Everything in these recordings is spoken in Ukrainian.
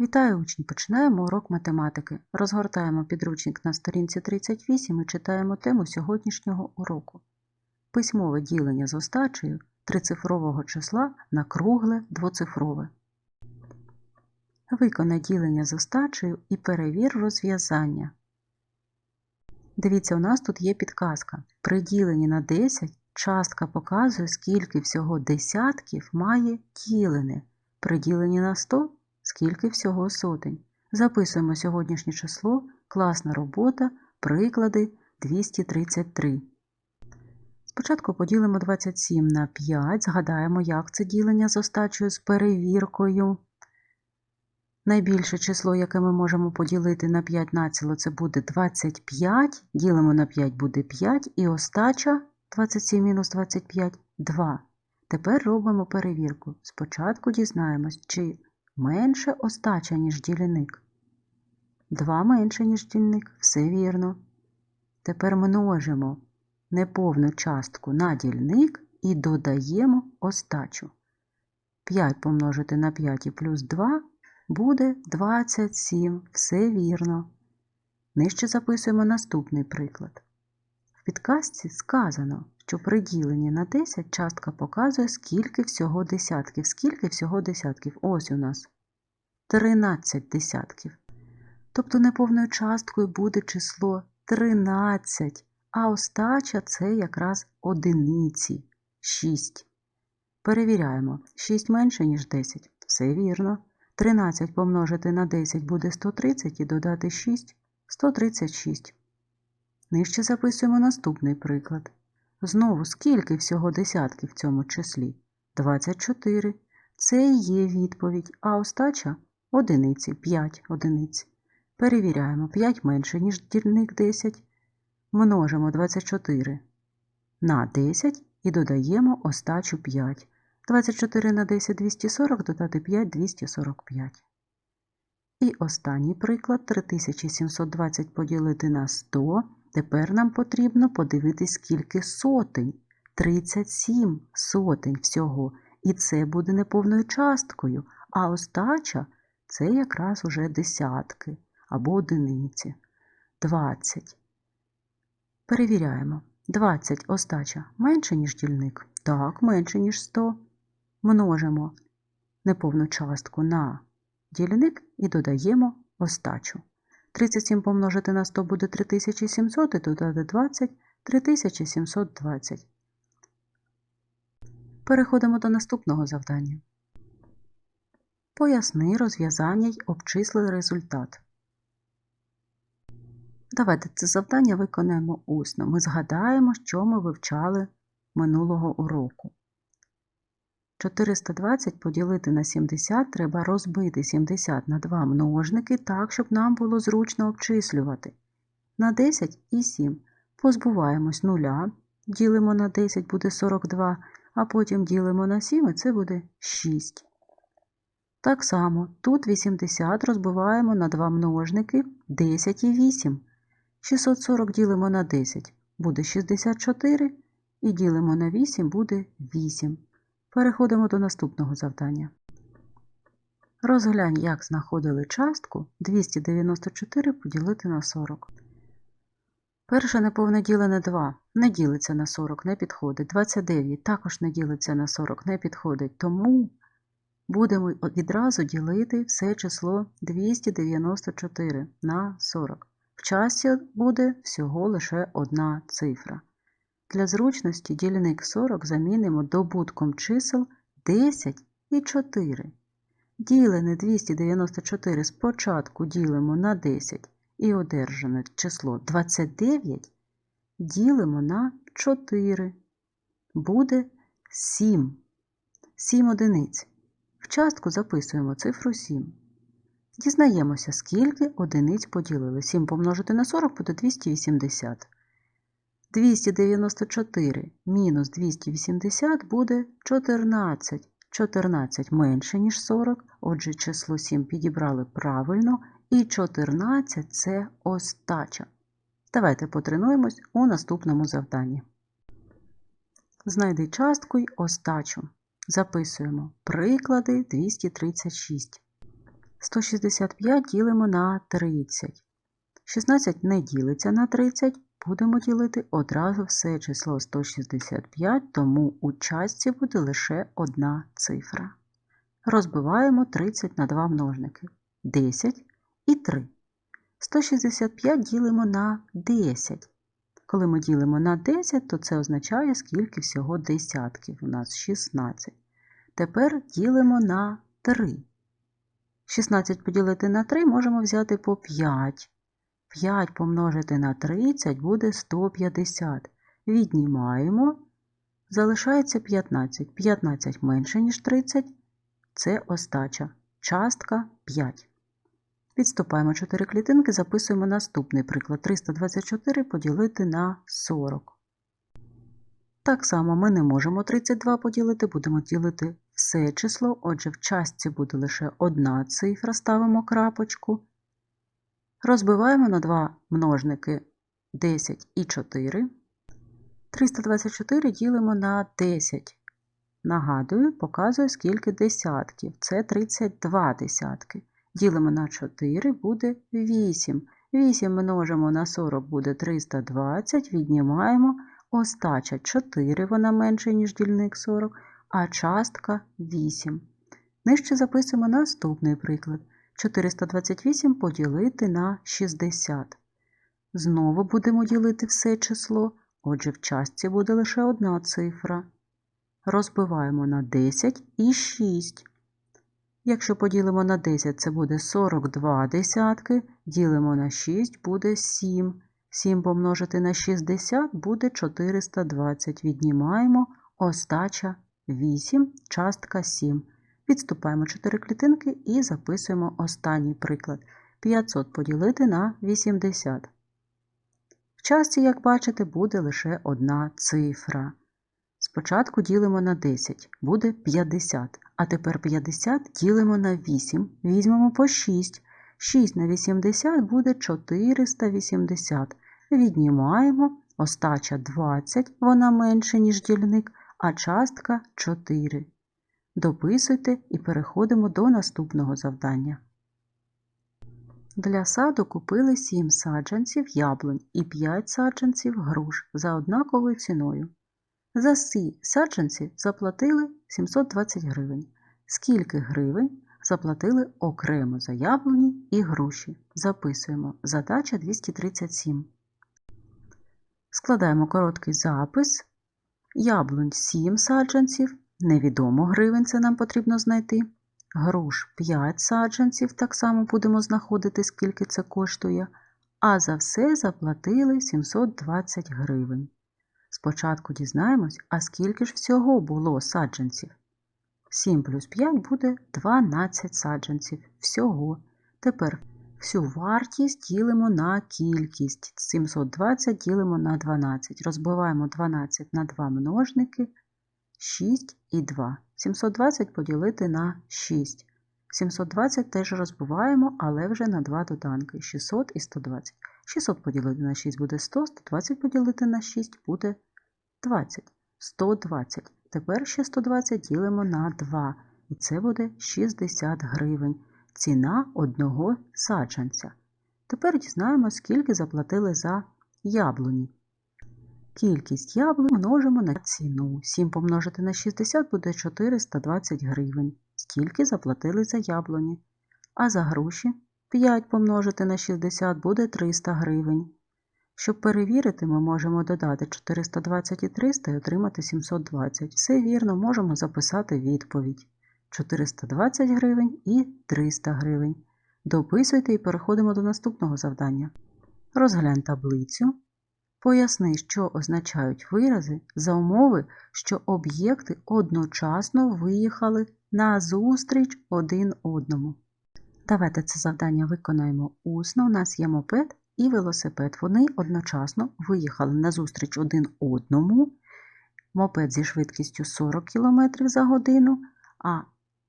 Вітаю учні! Починаємо урок математики. Розгортаємо підручник на сторінці 38 і читаємо тему сьогоднішнього уроку. Письмове ділення з остачею трицифрового числа на кругле двоцифрове. Виконай ділення з остачею і перевір розв'язання. Дивіться, у нас тут є підказка. При діленні на 10 частка показує, скільки всього десятків має ділене. При діленні на 100 скільки всього сотень. Записуємо сьогоднішнє число, класна робота, приклади 233. Спочатку поділимо 27 на 5, згадаємо, як це ділення з остачею з перевіркою. Найбільше число, яке ми можемо поділити на 5 націло, це буде 25. Ділимо на 5 буде 5, і остача 27 мінус 25 2. Тепер робимо перевірку. Спочатку дізнаємось, чи менше остача, ніж дільник. 2 менше, ніж дільник. Все вірно. Тепер множимо неповну частку на дільник і додаємо остачу. 5 помножити на 5 і плюс 2 буде 27. Все вірно. Нижче записуємо наступний приклад. В підказці сказано, що при діленні на 10 частка показує, скільки всього десятків. Скільки всього десятків? Ось у нас 13 десятків. Тобто неповною часткою буде число 13, а остача це якраз одиниці 6. Перевіряємо. 6 менше, ніж 10. Все вірно. 13 помножити на 10 буде 130 і додати 6 136. Нижче записуємо наступний приклад. Знову, скільки всього десятків в цьому числі? 24. Це і є відповідь, а остача одиниці, 5 одиниць. Перевіряємо 5 менше, ніж дільник 10. Множимо 24 на 10 і додаємо остачу 5. 24 на 10 240, додати 5 245. І останній приклад 3720 поділити на 100. Тепер нам потрібно подивитись, скільки сотень. 37 сотень всього. І це буде неповною часткою, а остача це якраз уже десятки або одиниці. 20. Перевіряємо. 20 остача менше, ніж дільник? Так, менше, ніж 100. Множимо неповну частку на дільник і додаємо остачу. 37 помножити на 100 буде 3700 і додати 20 3720. Переходимо до наступного завдання. Поясни розв'язання й обчисли результат. Давайте це завдання виконаємо усно. Ми згадаємо, що ми вивчали минулого уроку. 420 поділити на 70 треба розбити 70 на 2 множники так, щоб нам було зручно обчислювати. На 10 і 7 позбуваємось нуля, ділимо на 10 буде 42, а потім ділимо на 7 і це буде 6. Так само тут 80 розбиваємо на 2 множники 10 і 8. 640 ділимо на 10 буде 64, і ділимо на 8 буде 8. Переходимо до наступного завдання. Розглянь, як знаходили частку 294 поділити на 40. Перше неповне ділене 2 не ділиться на 40, не підходить. 29 також не ділиться на 40, не підходить. Тому будемо відразу ділити все число 294 на 40. В часі буде всього лише одна цифра. Для зручності дільник 40 замінимо добутком чисел 10 і 4. Ділене 294 спочатку ділимо на 10 і одержане число 29 ділимо на 4. Буде 7. 7 одиниць. В частку записуємо цифру 7. Дізнаємося, скільки одиниць поділили. 7 помножити на 40 буде 280. 294 мінус 280 буде 14. 14 менше, ніж 40, отже, число 7 підібрали правильно, і 14 це остача. Давайте потренуємось у наступному завданні. Знайди частку й остачу. Записуємо приклади 236. 165 ділимо на 30. 16 не ділиться на 30, будемо ділити одразу все число 165, тому у частці буде лише одна цифра. Розбиваємо 30 на два множники 10 і 3. 165 ділимо на 10. Коли ми ділимо на 10, то це означає, скільки всього десятків. У нас 16. Тепер ділимо на 3. 16 поділити на 3 можемо взяти по 5. 5 помножити на 30 буде 150. Віднімаємо. Залишається 15. 15 менше, ніж 30. Це остача. Частка 5. Відступаємо 4 клітинки, записуємо наступний приклад. 324 поділити на 40. Так само ми не можемо 32 поділити, будемо ділити все число. Отже, в частці буде лише одна цифра, ставимо крапочку. Розбиваємо на два множники 10 і 4. 324 ділимо на 10. Нагадую, показую, скільки десятків. Це 32 десятки. Ділимо на 4 буде 8. 8 множимо на 40 буде 320, віднімаємо остача 4, вона менше, ніж дільник 40, а частка 8. Нижче записуємо наступний приклад. 428 поділити на 60. Знову будемо ділити все число, отже, в частці буде лише одна цифра. Розбиваємо на 10 і 6. Якщо поділимо на 10, це буде 42 десятки, ділимо на 6 буде 7. 7 помножити на 60 буде 420. Віднімаємо остача 8, частка 7. Відступаємо 4 клітинки і записуємо останній приклад. 500 поділити на 80. В частці, як бачите, буде лише одна цифра. Спочатку ділимо на 10, буде 50. А тепер 50 ділимо на 8, візьмемо по 6. 6 на 80 буде 480. Віднімаємо остача 20, вона менше, ніж дільник, а частка 4. Дописуйте і переходимо до наступного завдання. Для саду купили 7 саджанців яблунь і 5 саджанців груш за однаковою ціною. За всі саджанці заплатили 720 гривень. Скільки гривень заплатили окремо за яблуні і груші? Записуємо. Задача 237. Складаємо короткий запис. Яблунь 7 саджанців. Невідомо гривень це нам потрібно знайти. Груш 5 саджанців, так само будемо знаходити, скільки це коштує. А за все заплатили 720 гривень. Спочатку дізнаємось, а скільки ж всього було саджанців. 7 плюс 5 буде 12 саджанців. Всього. Тепер всю вартість ділимо на кількість. 720 ділимо на 12. Розбиваємо 12 на 2 множники. 6 і 2. 720 поділити на 6. 720 теж розбиваємо, але вже на 2 доданки 600 і 120. 600 поділити на 6 буде 100, 120 поділити на 6 буде 20. 120. Тепер ще 120 ділимо на 2. І це буде 60 гривень. Ціна одного саджанця. Тепер дізнаємо, скільки заплатили за яблуні. Кількість яблунь множимо на ціну. 7 помножити на 60 буде 420 гривень. Стільки заплатили за яблуні. А за груші 5 помножити на 60 буде 300 гривень. Щоб перевірити, ми можемо додати 420 і 300 і отримати 720. Все вірно, можемо записати відповідь. 420 гривень і 300 гривень. Дописуйте і переходимо до наступного завдання. Розглянь таблицю. Поясни, що означають вирази за умови, що об'єкти одночасно виїхали на зустріч один одному. Давайте це завдання виконаємо усно. У нас є мопед і велосипед. Вони одночасно виїхали на зустріч один одному. Мопед зі швидкістю 40 км за годину, а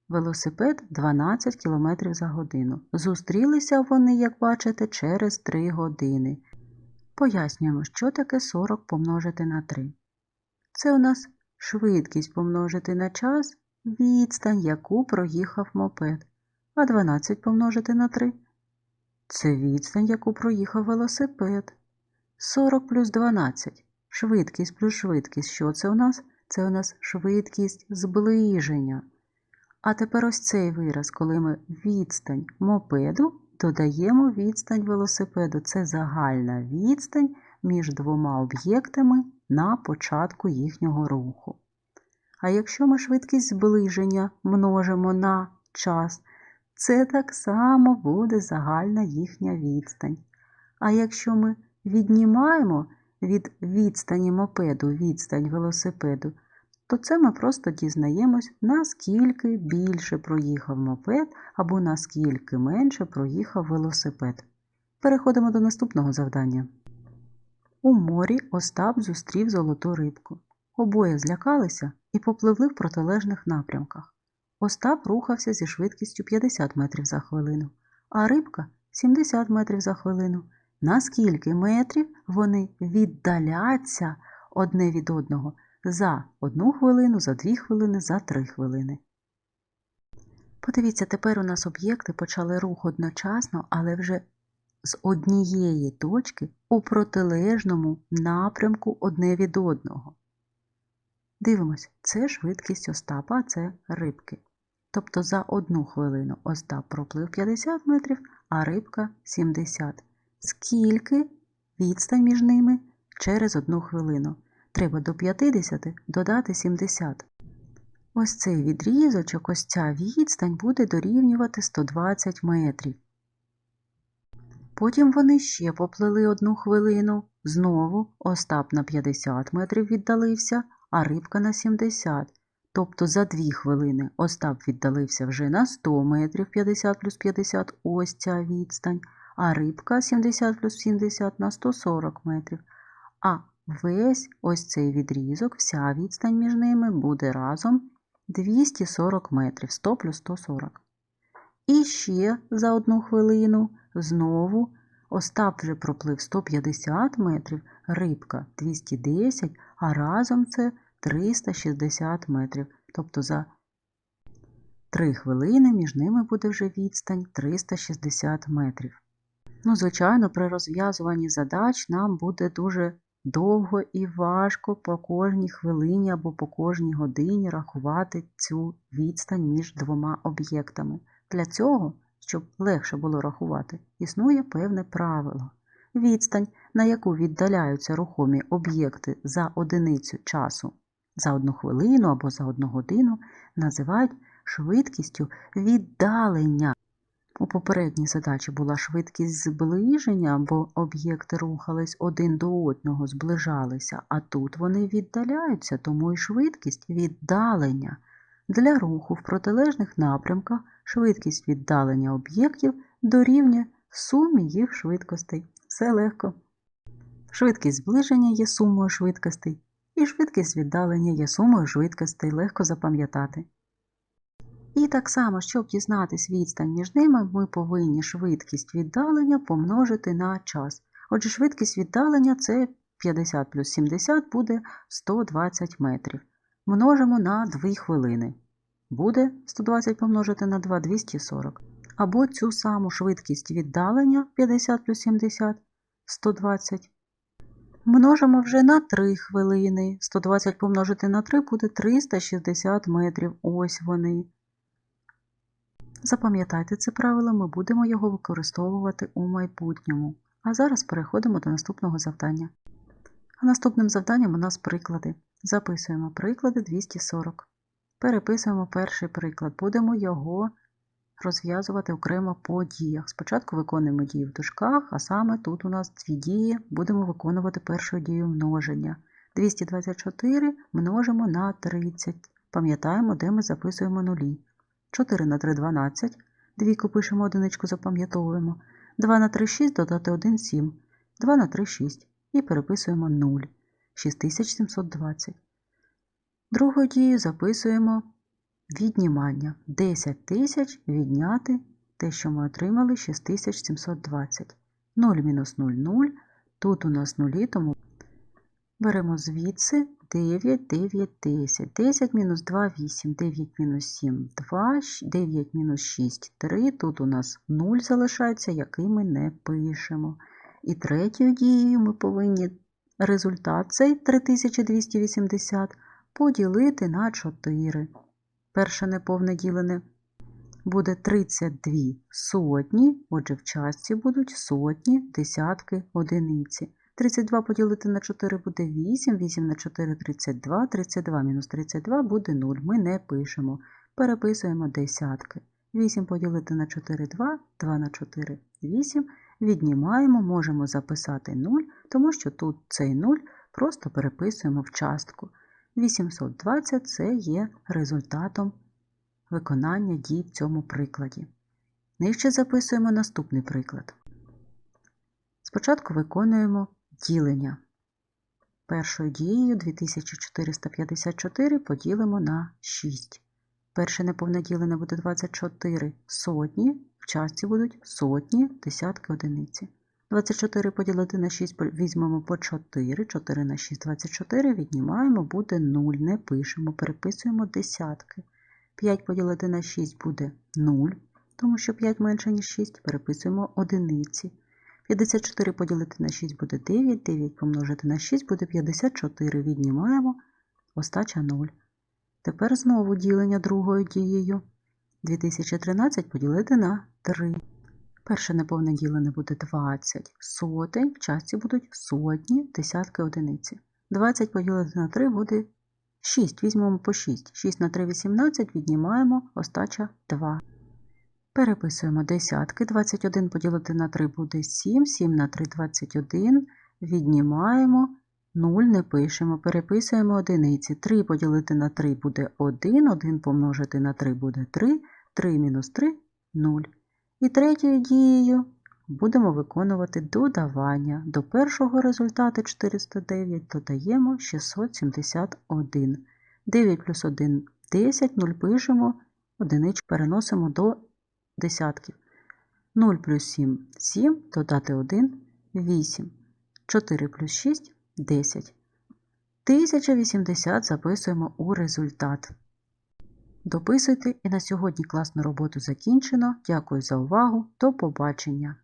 велосипед 12 км за годину. Зустрілися вони, як бачите, через 3 години. Пояснюємо, що таке 40 помножити на 3. Це у нас швидкість помножити на час, відстань, яку проїхав мопед. А 12 помножити на 3 це відстань, яку проїхав велосипед. 40 плюс 12. Швидкість плюс швидкість. Що це у нас? Це у нас швидкість зближення. А тепер ось цей вираз, коли ми відстань мопеду додаємо відстань велосипеду. Це загальна відстань між двома об'єктами на початку їхнього руху. А якщо ми швидкість зближення множимо на час, це так само буде загальна їхня відстань. А якщо ми віднімаємо від відстані мопеду відстань велосипеду, то це ми просто дізнаємось, наскільки більше проїхав мопед або наскільки менше проїхав велосипед. Переходимо до наступного завдання. У морі Остап зустрів золоту рибку. Обоє злякалися і попливли в протилежних напрямках. Остап рухався зі швидкістю 50 метрів за хвилину, а рибка 70 метрів за хвилину. На скільки метрів вони віддаляться одне від одного за одну хвилину, за дві хвилини, за три хвилини. Подивіться, тепер у нас об'єкти почали рух одночасно, але вже з однієї точки у протилежному напрямку одне від одного. Дивимось, це швидкість Остапа, а це рибки. Тобто за одну хвилину Остап проплив 50 метрів, а рибка 70. Скільки відстань між ними через одну хвилину? Треба до 50 додати 70. Ось цей відрізочок, ось ця відстань буде дорівнювати 120 метрів. Потім вони ще поплили одну хвилину. Знову Остап на 50 метрів віддалився, а рибка на 70. Тобто за 2 хвилини Остап віддалився вже на 100 метрів 50 плюс 50 ось ця відстань, а рибка 70 плюс 70 на 140 метрів. А весь ось цей відрізок, вся відстань між ними буде разом 240 метрів 100 плюс 140. І ще за одну хвилину знову Остап вже проплив 150 метрів, рибка 210, а разом це 360 метрів. Тобто за 3 хвилини між ними буде вже відстань 360 метрів. Ну, звичайно, при розв'язуванні задач нам буде дуже довго і важко по кожній хвилині або по кожній годині рахувати цю відстань між двома об'єктами. Для цього, щоб легше було рахувати, існує певне правило. Відстань, на яку віддаляються рухомі об'єкти за одиницю часу, за одну хвилину або за одну годину, називають швидкістю віддалення. У попередній задачі була швидкість зближення, бо об'єкти рухались один до одного, зближалися, а тут вони віддаляються, тому і швидкість віддалення. Для руху в протилежних напрямках швидкість віддалення об'єктів дорівнює сумі їх швидкостей. Все легко. Швидкість зближення є сумою швидкостей, і швидкість віддалення є сумою швидкостей, легко запам'ятати. І так само, щоб дізнатись відстань між ними, ми повинні швидкість віддалення помножити на час. Отже, швидкість віддалення це 50 плюс 70 буде 120 метрів. Множимо на 2 хвилини. Буде 120 помножити на 2 240. Або цю саму швидкість віддалення 50 плюс 70 120. Множимо вже на 3 хвилини. 120 помножити на 3 буде 360 метрів. Ось вони. Запам'ятайте це правило, ми будемо його використовувати у майбутньому. А зараз переходимо до наступного завдання. А наступним завданням у нас приклади. Записуємо приклади 240. Переписуємо перший приклад. Будемо його розв'язувати окремо по діях. Спочатку виконуємо дії в дужках, а саме тут у нас дві дії. Будемо виконувати першу дію множення. 224 множимо на 30. Пам'ятаємо, де ми записуємо нулі. 4 на 3 12. Двійку пишемо одиничку, запам'ятовуємо. 2 на 3 6 додати 1 7. 2 на 3 6. І переписуємо 0. 6720. Другу дію записуємо віднімання. 10 тисяч відняти те, що ми отримали 6720. 0 мінус 0 0. Тут у нас нулі, тому беремо звідси 9, 9, 10. 10 мінус 2 – 8, 9 мінус 7 – 2, 9 мінус 6 – 3. Тут у нас 0 залишається, який ми не пишемо. І третьою дією ми повинні результат цей 3280 поділити на 4. Перше неповне ділене буде 32 сотні, отже, в частці будуть сотні, десятки, одиниці. 32 поділити на 4 буде 8, 8 на 4 – 32, 32 мінус 32 буде 0. Ми не пишемо. Переписуємо десятки. 8 поділити на 4 – 2, 2 на 4 – 8. Віднімаємо, можемо записати 0, тому що тут цей 0 просто переписуємо в частку. 820 – це є результатом виконання дій в цьому прикладі. Нижче записуємо наступний приклад. Спочатку виконуємо ділення. Першою дією 2454 поділимо на 6. Перше неповне ділене буде 24 сотні, в частці будуть сотні, десятки, одиниці. 24 поділити на 6 візьмемо по 4, 4 на 6 – 24, віднімаємо, буде 0, не пишемо, переписуємо десятки. 5 поділити на 6 буде 0, тому що 5 менше, ніж 6, переписуємо одиниці. 54 поділити на 6 буде 9, 9 помножити на 6 буде 54, віднімаємо, остача 0. Тепер знову ділення другою дією. 2013 поділити на 3. Перше неповне ділене буде 20 сотень, в частці будуть сотні, десятки, одиниці. 20 поділити на 3 буде 6. Візьмемо по 6. 6 на 3 – 18, віднімаємо, остача 2. Переписуємо десятки. 21 поділити на 3 буде 7, 7 на 3 – 21, віднімаємо, 0 не пишемо, переписуємо одиниці. 3 поділити на 3 буде 1, 1 помножити на 3 буде 3, 3 мінус 3 – 0. І третьою дією будемо виконувати додавання. До першого результату 409 додаємо 671. 9 плюс 1 – 10, 0 пишемо, одиничку переносимо до десятків. 0 плюс 7 – 7, додати 1 – 8. 4 плюс 6 – 10. 1080 записуємо у результат. Дописуйте і на сьогодні класну роботу закінчено. Дякую за увагу. До побачення!